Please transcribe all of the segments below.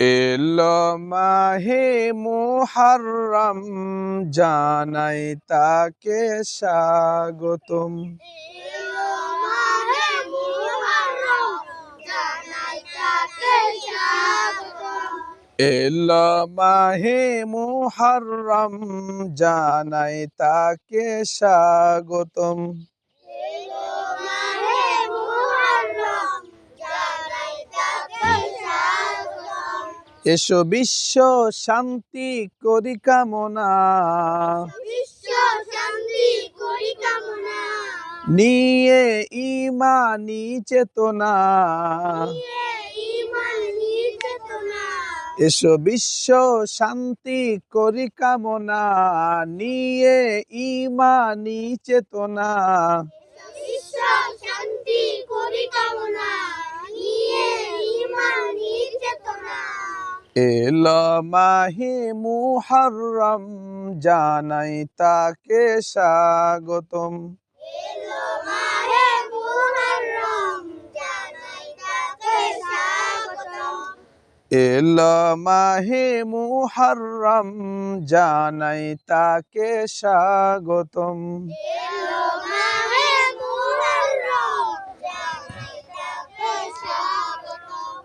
এলো মাহে মুহাররম জানাই তাকে স্বাগতম। এলো মাহে মুহাররম জানাই তাকে স্বাগতম এলো মাহে মুহররম জানাই তাকে স্বাগতম এসো বিশ্ব শান্তি করি কামনা। নিয়ে ইমানি চেতনা। নিয়ে ইমানি চেতনা। এসো বিশ্ব শান্তি করি কামনা। নিয়ে ইমানি চেতনা। শান্তি করি কামনা নিয়ে ইমানি চেতনা এলো মাহে মুহররম জানাই তাকে স্বাগতম। এলো মাহে মুহররম জানাই তাকে স্বাগতম এলো মাহে মুহররম জানাই তাকে স্বাগতম এলো মাহে মুহররম জানাই তাকে স্বাগতম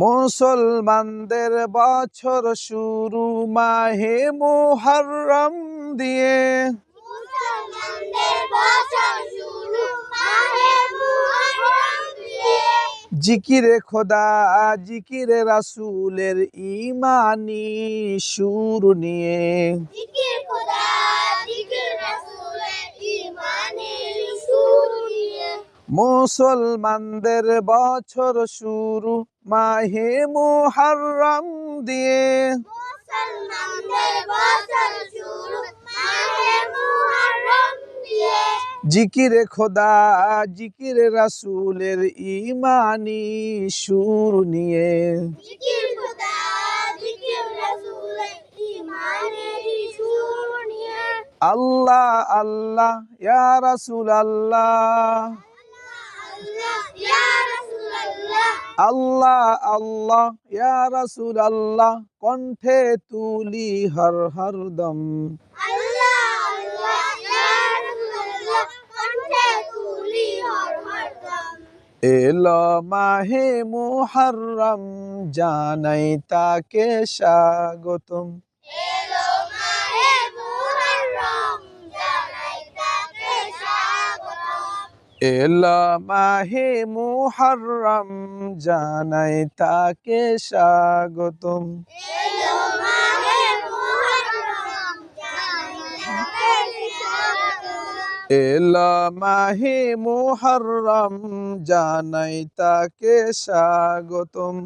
মুসলমানদের বছর শুরু মাহে মুহররম দিয়ে। মুসলমানদের বছর শুরু মাহে মুহররম দিয়ে। জিকিরে খোদা জিকিরে রাসূলের ইমানি সুর নিয়ে। মুসলমানদের বছর শুরু মাহে মুহররম দিয়ে। জিকিরে খোদা জিকিরে রাসূলের ইমানি সুর নিয়ে। আল্লাহ আল্লাহ ইয়া রাসূল আল্লাহ। আল্লাহ আল্লাহ ইয়া রাসূল আল্লাহ কণ্ঠে তুলি হর হর হরদম এলো মাহে মুহররম জানাই তাকে স্বাগতম। এলো মাহে মুহররম জানাই তাকে স্বাগতম এলো মাহে মুহররম জানাই তাকে স্বাগতম। এলো মাহে মুহররম জানাই তাকে স্বাগতম।